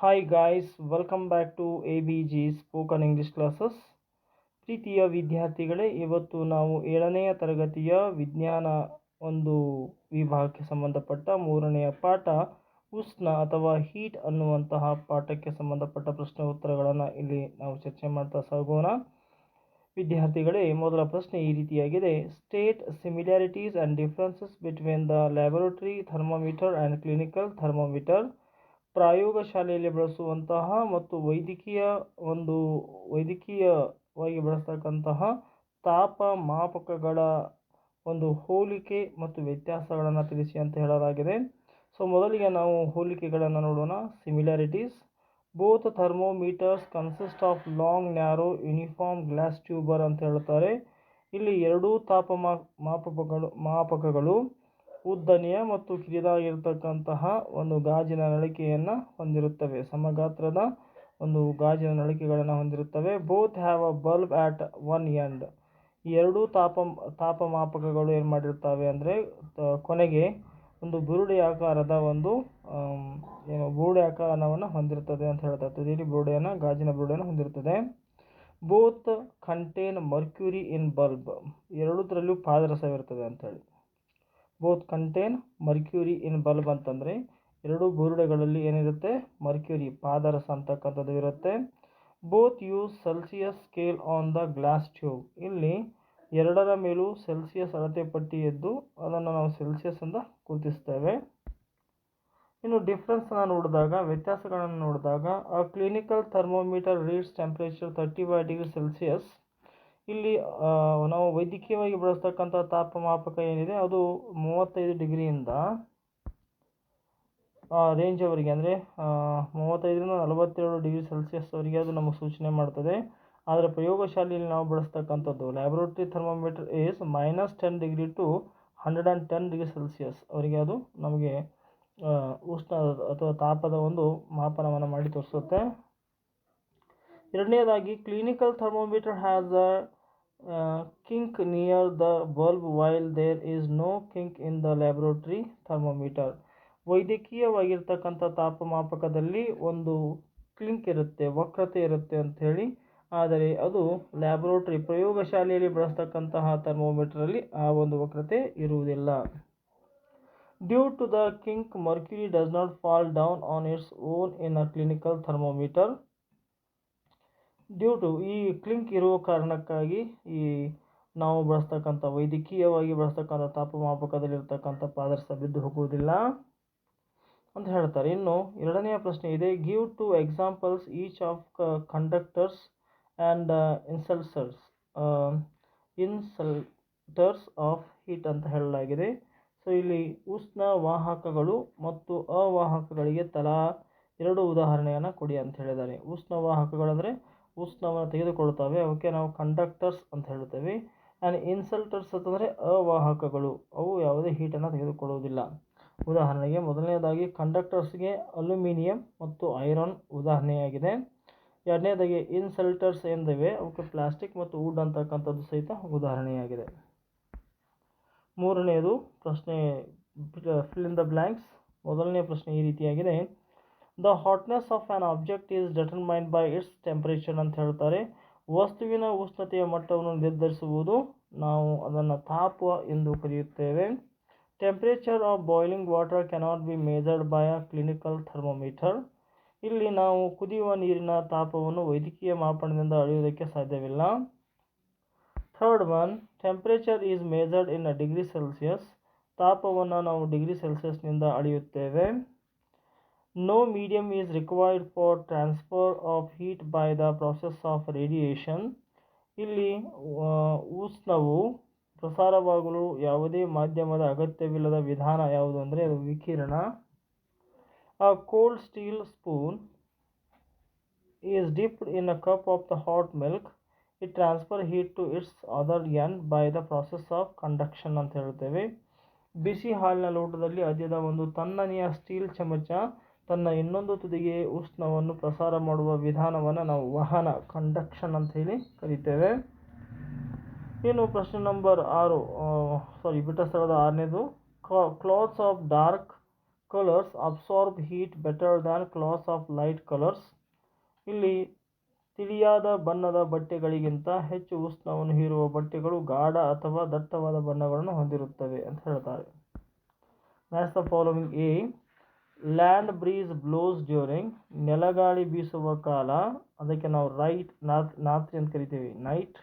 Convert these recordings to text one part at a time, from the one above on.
Hi guys welcome back to A B G spoken English classes ಪ್ರೀತಿಯ ವಿದ್ಯಾರ್ಥಿಗಳೇ, ಇವತ್ತು ನಾವು ಏಳನೆಯ ತರಗತಿಯ ವಿಜ್ಞಾನ ಒಂದು ವಿಭಾಗಕ್ಕೆ ಸಂಬಂಧಪಟ್ಟ ಮೂರನೆಯ ಪಾಠ, ಉಷ್ಣ ಅಥವಾ ಹೀಟ್ ಅನ್ನುವಂತಹ ಪಾಠಕ್ಕೆ ಸಂಬಂಧಪಟ್ಟ ಪ್ರಶ್ನೆ ಉತ್ತರಗಳನ್ನು ಇಲ್ಲಿ ನಾವು ಚರ್ಚೆ ಮಾಡ್ತಾ ಸಾಗೋಣ. ವಿದ್ಯಾರ್ಥಿಗಳೇ, ಮೊದಲ ಪ್ರಶ್ನೆ ಈ ರೀತಿಯಾಗಿದೆ. State similarities and differences between the laboratory thermometer and clinical thermometer ಪ್ರಯೋಗಶಾಲೆಯಲ್ಲಿ ಬಳಸುವಂತಹ ಮತ್ತು ವೈದ್ಯಕೀಯ ಒಂದು ವೈದ್ಯಕೀಯವಾಗಿ ಬಳಸ್ತಕ್ಕಂತಹ ತಾಪಮಾಪಕಗಳ ಒಂದು ಹೋಲಿಕೆ ಮತ್ತು ವ್ಯತ್ಯಾಸಗಳನ್ನು ತಿಳಿಸಿ ಅಂತ ಹೇಳಲಾಗಿದೆ. ಸೊ ಮೊದಲಿಗೆ ನಾವು ಹೋಲಿಕೆಗಳನ್ನು ನೋಡೋಣ. Similarities both thermometers consist of long narrow uniform glass tubes ಅಂತ ಹೇಳ್ತಾರೆ. ಇಲ್ಲಿ ಎರಡೂ ತಾಪಮಾ ಮಾಪಕಗಳು ಮಾಪಕಗಳು ಉದ್ದನೆಯ ಮತ್ತು ಕಿರಿದಾಗಿರ್ತಕ್ಕಂತಹ ಒಂದು ಗಾಜಿನ ನಳಿಕೆಯನ್ನು ಹೊಂದಿರುತ್ತವೆ. ಸಮಗಾತ್ರದ ಒಂದು ಗಾಜಿನ ನಳಿಕೆಗಳನ್ನು ಹೊಂದಿರುತ್ತವೆ. Both have a bulb at one end ಈ ಎರಡೂ ತಾಪ, ತಾಪಮಾಪಕಗಳು ಏನು ಮಾಡಿರ್ತವೆ ಅಂದರೆ ಕೊನೆಗೆ ಒಂದು ಬುರುಡೆ ಆಕಾರದ ಒಂದು ಏನು ಬುರುಡೆ ಆಕಾರವನ್ನು ಹೊಂದಿರುತ್ತದೆ ಅಂತ ಹೇಳ್ತಾರೆ ತುದಿಯಲ್ಲಿ ಬುರುಡೆಯನ್ನು, ಗಾಜಿನ ಬುರುಡೆಯನ್ನು ಹೊಂದಿರುತ್ತದೆ. Both contain mercury in bulb ಎರಡೂದರಲ್ಲೂ ಪಾದರಸವಿರ್ತದೆ ಅಂಥೇಳಿ both contain mercury in bulb ಅಂತಂದರೆ ಎರಡು ಬುರುಡೆಗಳಲ್ಲಿ ಏನಿರುತ್ತೆ? ಮರ್ಕ್ಯೂರಿ ಪಾದರಸ ಅಂತಕ್ಕಂಥದ್ದು ಇರುತ್ತೆ. Both use Celsius scale on the glass tube ಇಲ್ಲಿ ಎರಡರ ಮೇಲೂ ಸೆಲ್ಸಿಯಸ್ ಅಳತೆ ಪಟ್ಟಿ ಎದ್ದು ಅದನ್ನು ನಾವು ಸೆಲ್ಸಿಯಸ್ ಅಂತ ಗುರುತಿಸ್ತೇವೆ ಇನ್ನು ಡಿಫ್ರೆನ್ಸನ್ನು ನೋಡಿದಾಗ, ವ್ಯತ್ಯಾಸಗಳನ್ನು ನೋಡಿದಾಗ ಆ clinical thermometer reads temperature thirty five degree Celsius ಇಲ್ಲಿ ನಾವು ವೈದ್ಯಕೀಯವಾಗಿ ಬಳಸ್ತಕ್ಕಂಥ ತಾಪಮಾಪಕ ಏನಿದೆ, ಅದು ಮೂವತ್ತೈದು ಡಿಗ್ರಿಯಿಂದ ರೇಂಜವರೆಗೆ ಅಂದರೆ ಮೂವತ್ತೈದರಿಂದ ನಲವತ್ತೇಳು ಡಿಗ್ರಿ ಸೆಲ್ಸಿಯಸ್ವರೆಗೆ ಅದು ನಮಗೆ ಸೂಚನೆ ಮಾಡ್ತದೆ. ಆದರೆ ಪ್ರಯೋಗಶಾಲೆಯಲ್ಲಿ ನಾವು ಬಳಸ್ತಕ್ಕಂಥದ್ದು laboratory thermometer is minus ten degree to hundred and ten degree Celsius ಅವರಿಗೆ ಅದು ನಮಗೆ ಉಷ್ಣ ಅಥವಾ ತಾಪದ ಒಂದು ಮಾಪನವನ್ನು ಮಾಡಿ ತೋರಿಸುತ್ತೆ. ಎರಡನೇದಾಗಿ clinical thermometer has a kink near the bulb while there is no kink in the laboratory thermometer ವೈದ್ಯಕೀಯವಾಗಿರ್ತಕ್ಕಂಥ ತಾಪಮಾಪಕದಲ್ಲಿ ಒಂದು ಕ್ಲಿಂಕ್ ಇರುತ್ತೆ, ವಕ್ರತೆ ಇರುತ್ತೆ ಅಂಥೇಳಿ. ಆದರೆ ಅದು ಲ್ಯಾಬ್ರೋಟ್ರಿ ಪ್ರಯೋಗಶಾಲೆಯಲ್ಲಿ ಬಳಸ್ತಕ್ಕಂತಹ ಥರ್ಮೋಮೀಟ್ರಲ್ಲಿ ಆ ಒಂದು ವಕ್ರತೆ ಇರುವುದಿಲ್ಲ. Due to the kink mercury does not fall down on its own in a clinical thermometer due to ಈ ಕ್ಲಿಂಕ್ ಇರುವ ಕಾರಣಕ್ಕಾಗಿ ಈ ನಾವು ಬಳಸ್ತಕ್ಕಂಥ ವೈದ್ಯಕೀಯವಾಗಿ ಬಳಸ್ತಕ್ಕಂಥ ತಾಪಮಾಪಕದಲ್ಲಿರ್ತಕ್ಕಂಥ ಪಾದರಸ ಬಿದ್ದು ಹೋಗುವುದಿಲ್ಲ ಅಂತ ಹೇಳ್ತಾರೆ. ಇನ್ನು ಎರಡನೆಯ ಪ್ರಶ್ನೆ ಇದೆ. Give two examples each of conductors and insulators insulators of heat ಅಂತ ಹೇಳಲಾಗಿದೆ. ಸೊ ಇಲ್ಲಿ ಉಷ್ಣ ವಾಹಕಗಳು ಮತ್ತು ಅವಾಹಕಗಳಿಗೆ ತಲಾ ಎರಡು ಉದಾಹರಣೆಯನ್ನು ಕೊಡಿ ಅಂತ ಹೇಳಿದ್ದಾರೆ. ಉಷ್ಣ ವಾಹಕಗಳಂದರೆ ಉಷ್ಣವನ್ನು ತೆಗೆದುಕೊಳ್ತವೆ. ಅವಕ್ಕೆ ನಾವು ಕಂಡಕ್ಟರ್ಸ್ ಅಂತ ಹೇಳ್ತೇವೆ ಆ್ಯಂಡ್ ಇನ್ಸಲ್ಟರ್ಸ್ ಅಂತಂದರೆ ಅವಾಹಕಗಳು. ಅವು ಯಾವುದೇ ಹೀಟನ್ನು ತೆಗೆದುಕೊಳ್ಳುವುದಿಲ್ಲ. ಉದಾಹರಣೆಗೆ ಮೊದಲನೇದಾಗಿ ಕಂಡಕ್ಟರ್ಸ್ಗೆ ಅಲ್ಯೂಮಿನಿಯಂ ಮತ್ತು ಐರನ್ ಉದಾಹರಣೆಯಾಗಿದೆ. ಎರಡನೇದಾಗಿ ಇನ್ಸಲ್ಟರ್ಸ್ ಎಂದಿವೆ. ಅವಕ್ಕೆ ಪ್ಲಾಸ್ಟಿಕ್ ಮತ್ತು ವುಡ್ ಅಂತಕ್ಕಂಥದ್ದು ಸಹಿತ ಉದಾಹರಣೆಯಾಗಿದೆ. ಮೂರನೆಯದು ಪ್ರಶ್ನೆ ಫಿಲ್ ಇನ್ ದ ಬ್ಲ್ಯಾಂಕ್ಸ್ ಮೊದಲನೇ ಪ್ರಶ್ನೆ ಈ ರೀತಿಯಾಗಿದೆ. The hotness of an object is determined by its temperature ಅಂತ ಹೇಳ್ತಾರೆ. ವಸ್ತುವಿನ ಉಷ್ಣತೆಯ ಮಟ್ಟವನ್ನು ನಿರ್ಧರಿಸುವುದು ನಾವು ಅದನ್ನು ತಾಪ ಎಂದು ಕರೆಯುತ್ತೇವೆ. Temperature of boiling water cannot be measured by a clinical thermometer ಇಲ್ಲಿ ನಾವು ಕುದಿಯುವ ನೀರಿನ ತಾಪವನ್ನು ವೈದ್ಯಕೀಯ ಮಾಪನದಿಂದ ಅಳೆಯುವುದಕ್ಕೆ ಸಾಧ್ಯವಿಲ್ಲ. Third one temperature is measured in a degree Celsius ತಾಪವನ್ನು ನಾವು ಡಿಗ್ರಿ ಸೆಲ್ಸಿಯಸ್ನಿಂದ ಅಳೆಯುತ್ತೇವೆ. No medium is required for transfer of heat by the process of radiation. ಇಲ್ಲಿ ಉಷ್ಣವು ಪ್ರಸಾರವಾಗಲು ಯಾವುದೇ ಮಾಧ್ಯಮದ ಅಗತ್ಯವಿಲ್ಲದ ವಿಧಾನ ಯಾವುದು ಅಂದರೆ ಅದು ವಿಕಿರಣ. A cold steel spoon is dipped in a cup of the hot milk it transfer heat to its other end by the process of conduction ಅಂತ ಹೇಳ್ತೇವೆ ಬಿಸಿ ಹಾಲಿನ ಲೋಟದಲ್ಲಿ ಅದ್ಯದ ಒಂದು ತಣ್ಣನೆಯ ಸ್ಟೀಲ್ ಚಮಚ ತನ್ನ ಇನ್ನೊಂದು ತುದಿಗೆ ಉಷ್ಣವನ್ನು ಪ್ರಸಾರ ಮಾಡುವ ವಿಧಾನವನ್ನು ನಾವು ವಹನ ಕಂಡಕ್ಷನ್ ಅಂತ ಹೇಳಿ ಕರಿತೇವೆ. ಇನ್ನು ಪ್ರಶ್ನೆ ನಂಬರ್ ಆರು ಸಾರಿ ಬಿಟ್ಟ ಸ್ಥಳದ ಆರನೇದು. Clothes of dark colours absorb heat better than clothes of light colours ಇಲ್ಲಿ ತಿಳಿಯಾದ ಬಣ್ಣದ ಬಟ್ಟೆಗಳಿಗಿಂತ ಹೆಚ್ಚು ಉಷ್ಣವನ್ನು ಹೀರುವ ಬಟ್ಟೆಗಳು ಗಾಢ ಅಥವಾ ದಟ್ಟವಾದ ಬಣ್ಣಗಳನ್ನು ಹೊಂದಿರುತ್ತವೆ ಅಂತ ಹೇಳ್ತಾರೆ. Match the following a land breeze blows during ನೆಲಗಾಳಿ ಬೀಸುವ ಕಾಲ. ಅದಕ್ಕೆ ನಾವು ರೈಟ್ ನಾತ್ ನಾತ್ರಿ ಅಂತ ಕರಿತೀವಿ. ನೈಟ್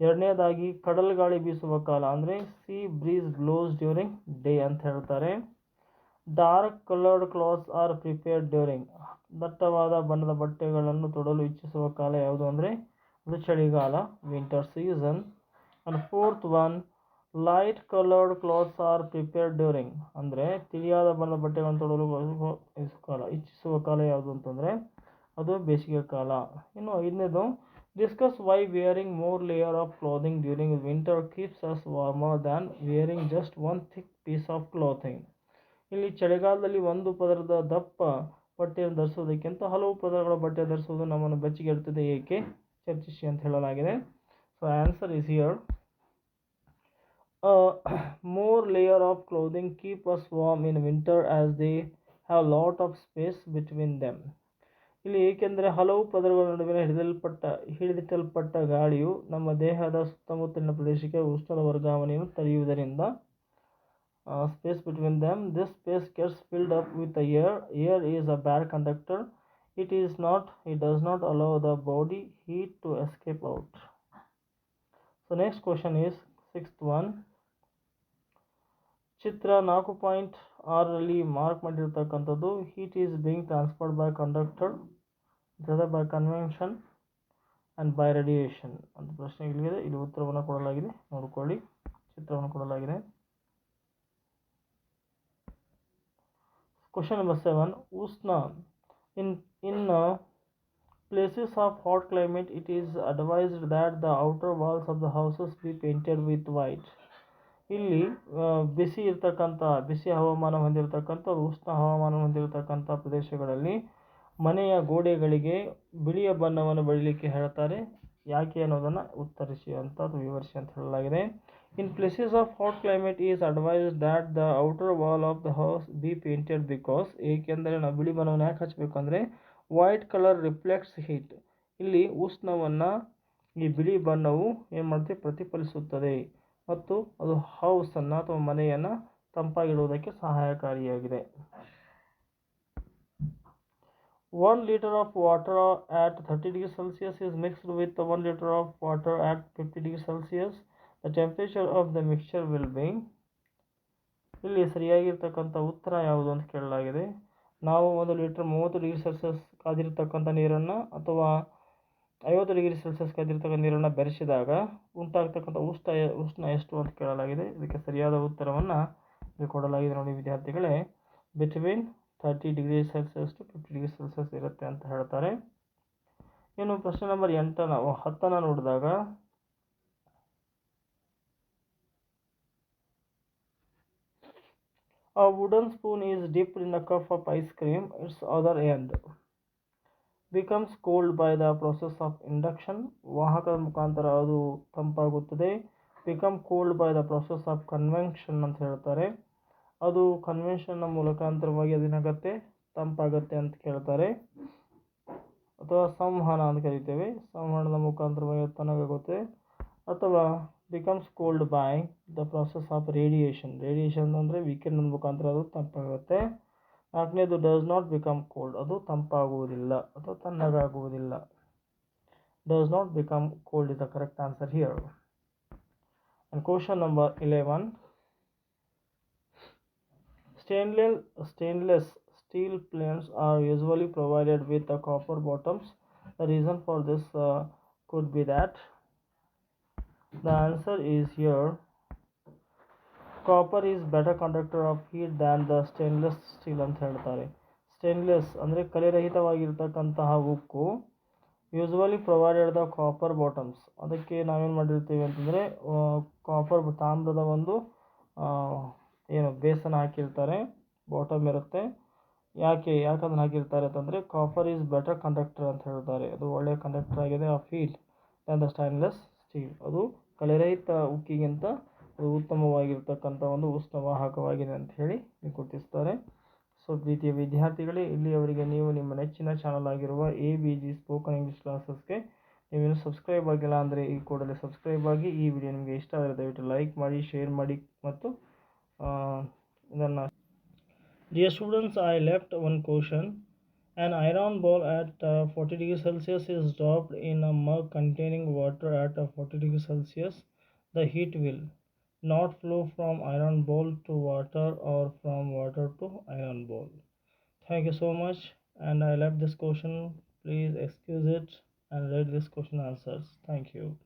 ಎರಡನೇದಾಗಿ ಕಡಲ್ ಗಾಳಿ ಬೀಸುವ ಕಾಲ ಅಂದರೆ sea breeze blows during day ಅಂತ ಹೇಳ್ತಾರೆ. Dark coloured clothes are prepared during ದಟ್ಟವಾದ ಬಣ್ಣದ ಬಟ್ಟೆಗಳನ್ನು ತೊಡಲು ಇಚ್ಛಿಸುವ ಕಾಲ ಯಾವುದು ಅಂದರೆ ಅದು ಚಳಿಗಾಲ winter season and fourth one light coloured clothes are prepared during ಅಂದರೆ ತಿಳಿಯಾದ ಬಣ್ಣದ ಬಟ್ಟೆಗಳನ್ನು ತೊಡಲು ಕಾಲ ಇಚ್ಛಿಸುವ ಕಾಲ ಯಾವುದು ಅಂತಂದರೆ ಅದು ಬೇಸಿಗೆ ಕಾಲ. ಇನ್ನು ಐದನೇದು discuss why wearing more layer of clothing during winter keeps us warmer than wearing just one thick piece of clothing ಇಲ್ಲಿ ಚಳಿಗಾಲದಲ್ಲಿ ಒಂದು ಪದರದ ದಪ್ಪ ಬಟ್ಟೆಯನ್ನು ಧರಿಸೋದಕ್ಕಿಂತ ಹಲವು ಪದರಗಳ ಬಟ್ಟೆ ಧರಿಸುವುದು ನಮ್ಮನ್ನು ಬೆಚ್ಚಗೆ ಇರ್ತದೆ ಏಕೆ? ಚರ್ಚಿಸಿ ಅಂತ ಹೇಳಲಾಗಿದೆ. So answer is here more layer of clothing keep us warm in winter as they have lot of space between them ಇಲ್ಲಿ ಏಕೆಂದರೆ ಹಲವು ಪದರಗಳ ನಡುವಿನ ಹಿಡಿದಲ್ಪಟ್ಟ, ಹಿಡಿದಿಟ್ಟಲ್ಪಟ್ಟ ಗಾಳಿಯು ನಮ್ಮ ದೇಹದ ಸುತ್ತಮುತ್ತಲಿನ ಪ್ರದೇಶಕ್ಕೆ ಉಷ್ಣದ ವರ್ಗಾವಣೆಯನ್ನು ತಡೆಯುವುದರಿಂದ space between them this space gets filled up with air air is a bad conductor it is not it does not allow the body heat to escape out so next question is sixth one ಚಿತ್ರ ನಾಲ್ಕು point ಆರರಲ್ಲಿ mark ಮಾಡಿರ್ತಕ್ಕಂಥದ್ದು heat is being transferred by conductor ಜೊತೆ by convention and by radiation ಅಂತ ಪ್ರಶ್ನೆಗಳಿದೆ ಇಲ್ಲಿ ಉತ್ತರವನ್ನು ಕೊಡಲಾಗಿದೆ. ನೋಡಿಕೊಳ್ಳಿ. ಚಿತ್ರವನ್ನು ಕೊಡಲಾಗಿದೆ. ಕ್ವಶನ್ ನಂಬರ್ ಸೆವೆನ್ ಉಷ್ಣ in in places of hot climate it is advised that the outer walls of the houses be painted with white. ಇಲ್ಲಿ ಬಿಸಿ ಇರತಕ್ಕಂಥ, ಬಿಸಿ ಹವಾಮಾನ ಹೊಂದಿರತಕ್ಕಂಥ ಉಷ್ಣ ಹವಾಮಾನ ಹೊಂದಿರತಕ್ಕಂಥ ಪ್ರದೇಶಗಳಲ್ಲಿ ಮನೆಯ ಗೋಡೆಗಳಿಗೆ ಬಿಳಿಯ ಬಣ್ಣವನ್ನು ಬಳಿಲಿಕ್ಕೆ ಹೇಳ್ತಾರೆ ಯಾಕೆ ಅನ್ನೋದನ್ನು ಉತ್ತರಿಸಿ ಅಂತ ವಿವರಿಸಿ ಅಂತ ಹೇಳಲಾಗಿದೆ. In places of hot climate is advise that the outer wall of the house be painted because ಏಕೆಂದರೆ ನಾವು ಬಿಳಿ ಬಣ್ಣವನ್ನು ಯಾಕೆ ಹಚ್ಚಬೇಕಂದ್ರೆ ವೈಟ್ ಕಲರ್ ರಿಫ್ಲೆಕ್ಟ್ಸ್ ಹೀಟ್ ಇಲ್ಲಿ ಉಷ್ಣವನ್ನು, ಈ ಬಿಳಿ ಬಣ್ಣವು ಏನು ಮಾಡುತ್ತೆ, ಪ್ರತಿಫಲಿಸುತ್ತದೆ. ಮತ್ತು ಅದು ಹೌಸನ್ನು ಅಥವಾ ಮನೆಯನ್ನು ತಂಪಾಗಿಡುವುದಕ್ಕೆ ಸಹಾಯಕಾರಿಯಾಗಿದೆ. One litre of water at thirty degree Celsius is mixed with one litre of water at fifty degree Celsius the temperature of the mixture will be ಇಲ್ಲಿ ಸರಿಯಾಗಿರ್ತಕ್ಕಂಥ ಉತ್ತರ ಯಾವುದು ಅಂತ ಕೇಳಲಾಗಿದೆ. ನಾವು ಒಂದು ಲೀಟರ್ ಮೂವತ್ತು ಡಿಗ್ರಿ ಸೆಲ್ಸಿಯಸ್ ಕಾದಿರ್ತಕ್ಕಂಥ ನೀರನ್ನು ಅಥವಾ ಐವತ್ತು ಡಿಗ್ರಿ ಸೆಲ್ಸಿಯಸ್ ಕದ್ದಿರ್ತಕ್ಕಂಥ ನೀರನ್ನು ಬೆರೆಸಿದಾಗ ಉಂಟಾಗ್ತಕ್ಕಂಥ ಉಷ್ಣ ಉಷ್ಣ ಎಷ್ಟು ಅಂತ ಕೇಳಲಾಗಿದೆ. ಇದಕ್ಕೆ ಸರಿಯಾದ ಉತ್ತರವನ್ನು ಇಲ್ಲಿ ಕೊಡಲಾಗಿದೆ ನೋಡಿ ವಿದ್ಯಾರ್ಥಿಗಳೇ. Between thirty degree Celsius to fifty degree Celsius ಇರುತ್ತೆ ಅಂತ ಹೇಳ್ತಾರೆ. ಇನ್ನು ಪ್ರಶ್ನೆ ನಂಬರ್ ಎಂಟನ ಹತ್ತನ ನೋಡಿದಾಗ a wooden spoon is dip in the cup of ice cream its other end. Becomes cold by the process of induction ವಾಹಕದ ಮುಖಾಂತರ ಅದು ತಂಪಾಗುತ್ತದೆ. Become cold by the process of convention ಅಂತ ಹೇಳ್ತಾರೆ. ಅದು ಕನ್ವೆನ್ಷನ್ನ ಮುಖಾಂತರವಾಗಿ ಅದೇನಾಗತ್ತೆ ತಂಪಾಗತ್ತೆ ಅಂತ ಕೇಳ್ತಾರೆ. ಅಥವಾ ಸಂವಹನ ಅಂತ ಕರಿತೇವೆ. ಸಂವಹನದ ಮುಖಾಂತರವಾಗಿ ತನಗಾಗುತ್ತೆ. ಅಥವಾ becomes cold by the process of radiation radiation ಅಂದರೆ ವಿಕಿರಣದ ಮುಖಾಂತರ ಅದು ತಂಪಾಗುತ್ತೆ. ನಾಲ್ಕನೇದು ಡಸ್ ನಾಟ್ ಬಿಕಮ್ ಕೋಲ್ಡ್ ಅದು ತಂಪಾಗುವುದಿಲ್ಲ ಅಥವಾ ತಣ್ಣಗಾಗುವುದಿಲ್ಲ does not become cold is the correct answer here and question number eleven stainless stainless steel plates are usually provided with the copper bottoms the reason for this uh, could be that the answer is here Copper is better conductor of heat than the stainless steel ಅಂತ ಹೇಳ್ತಾರೆ. Stainless ಅಂದರೆ ಕಲೆರಹಿತವಾಗಿರ್ತಕ್ಕಂತಹ ಉಕ್ಕು. Usually provided the copper bottoms ಅದಕ್ಕೆ ನಾವೇನು ಮಾಡಿರ್ತೀವಿ ಅಂತಂದರೆ copper ತಾಮ್ರದ ಒಂದು ಏನು, ಬೇಸನ್ ಹಾಕಿರ್ತಾರೆ. ಬಾಟಮ್ ಇರುತ್ತೆ. ಯಾಕೆ ಯಾಕಂದ್ರೆ ಹಾಕಿರ್ತಾರೆ ಅಂತಂದರೆ ಕಾಪರ್ ಈಸ್ ಬೆಟರ್ ಕಂಡಕ್ಟರ್ ಅಂತ ಹೇಳ್ತಾರೆ. ಅದು ಒಳ್ಳೆಯ ಕಂಡಕ್ಟರ್ ಆಗಿದೆ ಆ ಫೀಲ್ ದ್ಯಾನ್ ದ ಸ್ಟೈನ್ಲೆಸ್ ಸ್ಟೀಲ್ ಅದು ಕಲೆರಹಿತ ಉಕ್ಕಿಗಿಂತ ಉತ್ತಮವಾಗಿರ್ತಕ್ಕಂಥ ಒಂದು ಉಷ್ಣವಾಹಕವಾಗಿದೆ ಅಂತ ಹೇಳಿ ಗುರುತಿಸ್ತಾರೆ. ಸೊ ದ್ವಿತೀಯ ವಿದ್ಯಾರ್ಥಿಗಳೇ ಇಲ್ಲಿಯವರೆಗೆ ನೀವು ನಿಮ್ಮ ನೆಚ್ಚಿನ ಚಾನಲ್ ಆಗಿರುವ A B G spoken English ಕ್ಲಾಸಸ್ಗೆ ನೀವೇನು ಸಬ್ಸ್ಕ್ರೈಬ್ ಆಗಿಲ್ಲ ಅಂದರೆ ಈ ಕೂಡಲೇ ಸಬ್ಸ್ಕ್ರೈಬ್ ಆಗಿ ಈ ವಿಡಿಯೋ ನಿಮಗೆ ಇಷ್ಟ ಆದರೆ ದಯವಿಟ್ಟು ಲೈಕ್ ಮಾಡಿ ಶೇರ್ ಮಾಡಿ ಮತ್ತು ಇದನ್ನು. Dear students I left one question An iron ball at forty 40 Celsius Celsius is in in mug mug water water at uh, 40 degrees Celsius. The heat will. Not flow from iron ball to water or from water to iron ball. Thank you so much. And I left this question. Please excuse it and read this question answers. Thank you.